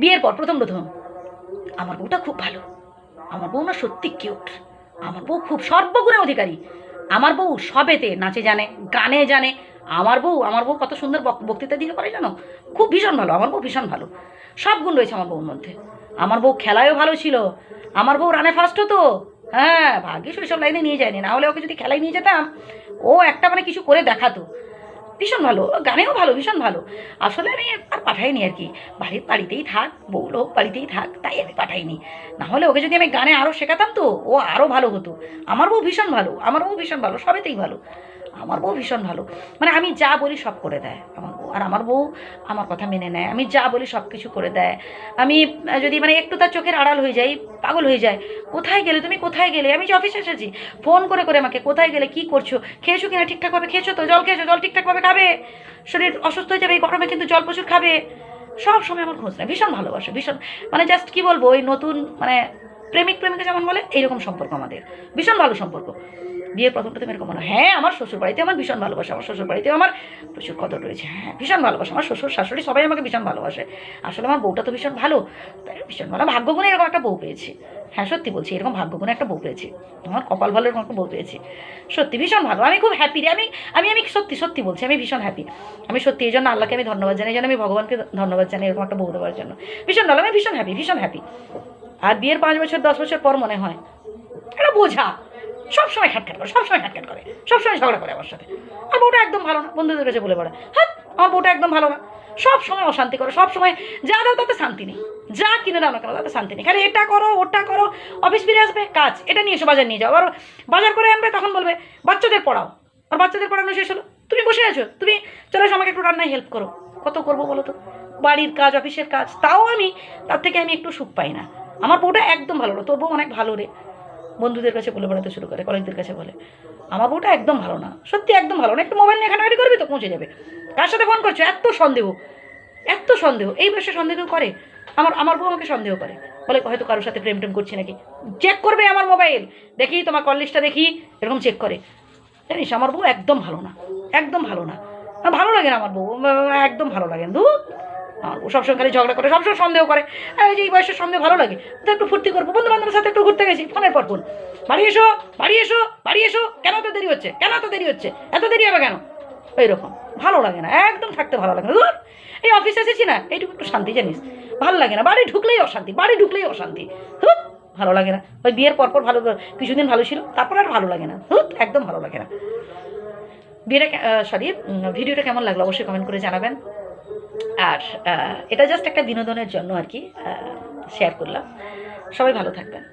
বিয়ের পর প্রথম প্রথম। আমার বউটা খুব ভালো। আমার বউ না সত্যি কিউট আমার বউ খুব সর্বগুণে অধিকারী। আমার বউ সবেতে নাচে জানে, গানে জানে। আমার বউ আমার বউ কত সুন্দর বক্তৃতা দিতে পারে জানো? খুব ভীষণ ভালো। আমার বউ ভীষণ ভালো। সব গুণ রয়েছে আমার বউর মধ্যে। আমার বউ খেলায়ও ভালো ছিল। আমার বউ রানে ফার্স্ট হতো। হ্যাঁ ভাগ্যিস ওইসব লাইনে নিয়ে যায়নি। না হলে ওকে যদি খেলায় নিয়ে যেতাম, ও একটা মানে কিছু করে দেখাতো। ভীষণ ভালো, গানেও ভালো, ভীষণ ভালো। আসলে আমি আর পাঠাইনি আর কি। বাড়ির বাড়িতেই থাক বউলো বাড়িতেই থাক, তাই আমি পাঠাইনি। না হলে ওকে যদি আমি গানে আরও শেখাতাম তো, ও আরও ভালো হতো। আমার বউ ভীষণ ভালো, আমার বউ ভীষণ ভালো, সবেতেই ভালো। আমার বউ ভীষণ ভালো। মানে আমি যা বলি সব করে দেয় আমার আর আমার বউ আমার কথা মেনে নেয়। আমি যা বলি সব কিছু করে দেয়। আমি, যদি মানে একটু তার চোখের আড়াল হয়ে যাই, পাগল হয়ে যায়। কোথায় গেলে? তুমি কোথায় গেলে? আমি যে অফিসে এসেছি। ফোন করে করে আমাকে, কোথায় গেলে? কি করছ? খেয়েছো কিনা? ঠিকঠাকভাবে খেয়েছো তো? জল খেয়েছো? জল ঠিকঠাকভাবে খাবে? শরীর অসুস্থ হয়ে যাবে? এই গরমে কিন্তু জল প্রচুর খাবে? সব সময় আমার খোঁজ নেয়। ভীষণ ভালোবাসে, ভীষণ। মানে জাস্ট কি বলব? ওই নতুন মানে প্রেমিক, প্রেমিকা যেমন বলে, এইরকম সম্পর্ক আমাদের। ভীষণ ভালো সম্পর্ক। বিয়ের প্রথম প্রথম এরকম মনে হ্যাঁ আমার শ্বশুর বাড়িতে আমার ভীষণ ভালোবাসে, আমার শ্বশুর বাড়িতেও আমার প্রচুর কদর রয়েছে। হ্যাঁ ভীষণ ভালোবাসে, আমার শ্বশুর, শাশুড়ি সবাই আমাকে ভীষণ ভালোবাসে। আসলে আমার বউটা তো ভীষণ ভালো। ভীষণ ভালো। ভাগ্যগুণে এরকম একটা বউ পেয়েছি। হ্যাঁ সত্যি বলছি, এরকম ভাগ্যগুণে একটা বউ পেয়েছি। আমার কপাল ভালো এরকম একটা বউ পেয়েছি। সত্যি, ভীষণ ভালো। আমি খুব হ্যাপি রে। আমি আমি আমি সত্যি সত্যি বলছি, আমি ভীষণ হ্যাপি আমি সত্যি এই জন্য আল্লাহকে আমি ধন্যবাদ জানাই জন্য আমি ভগবানকে ধন্যবাদ জানাই এরকম একটা বউ দেওয়ার জন্য। ভীষণ ভালো, আমি ভীষণ হ্যাপি ভীষণ হ্যাপি আর বিয়ের পাঁচ বছর, দশ বছর পর মনে হয়, এটা বোঝা। সবসময় খ্যাটখ্যাট করে, সবসময় খ্যাটখ্যাট করে, সবসময় ঝগড়া করে আমার সাথে। আর বউটা একদম ভালো না, বন্ধুদের কাছে বলে বেড়া হ্যাঁ আমার বউটা একদম ভালো না। সব সময় অশান্তি করে সব সময় যা দাও তাতে শান্তি নেই। যা কিনে দাও না কেন তাতে শান্তি নেই। খালি এটা করো, ওটা করো, অফিস ফিরে আসবে, কাজ, এটা নিয়ে এসো, বাজার নিয়ে যাও। আবার বাজার করে আনবে, তখন বলবে, বাচ্চাদের পড়াও। আর বাচ্চাদের পড়ানো শেষ হলো। তুমি বসে আছো? তুমি চলে এসো, আমাকে একটু রান্নায় হেল্প করো। কত করব বলো তো? বাড়ির কাজ, অফিসের কাজ, তাও আমি, তার থেকে আমি একটু সুখ পাই না। আমার বউটা একদম ভালো না তোর বউ অনেক ভালো রে। বন্ধুদের কাছে বলে বেড়াতে শুরু করে কলেজদের কাছে বলে। আমার বউটা একদম ভালো না, সত্যি একদম ভালো না। একটু মোবাইল নিয়ে ঘাটাঘাটি করবি তো পৌঁছে যাবে। কার সাথে ফোন করছ? এত সন্দেহ এত সন্দেহ। এই বয়সে সন্দেহ করে? আমার আমার বউ আমাকে সন্দেহ করে। বলে, হয়তো কারোর সাথে প্রেম টেম করছে নাকি? চেক করবে আমার মোবাইল দেখি তোমার কল লিস্টটা দেখি, এরকম চেক করে। জানিস, আমার বউ একদম ভালো না, একদম ভালো না। ভালো লাগে না আমার বউ, একদম ভালো লাগে না। আমার বউ সবসময় খালি ঝগড়া করে সবসময় সন্দেহ করে। এই যে এই বয়সের সন্দেহ ভালো লাগে তো একটু ফুর্তি করব। বন্ধু বান্ধবের সাথে একটু ঘুরতে গেছি ফোনের পর ফোন। বাড়ি এসো বাড়ি এসো বাড়ি এসো। কেন এত দেরি হচ্ছে? কেন এত দেরি হচ্ছে? এত দেরি হবে কেন? এইরকম। ভালো লাগে না একদম থাকতে ভালো লাগে না। ধুর, এই অফিসে এসেছি না এইটুকু একটু শান্তি জানিস। ভালো লাগে না বাড়ি ঢুকলেই অশান্তি বাড়ি ঢুকলেই অশান্তি। ধুর, ভালো লাগে না। ওই বিয়ের পরপর ভালো কিছুদিন ভালো ছিল তারপর আর ভালো লাগে না। ধুর, একদম ভালো লাগে না। বিয়েটা সরি ভিডিওটা কেমন লাগল অবশ্যই কমেন্ট করে জানাবেন। আর এটা জাস্ট একটা বিনোদনের জন্য আর কি শেয়ার করলাম। সবাই ভালো থাকবেন।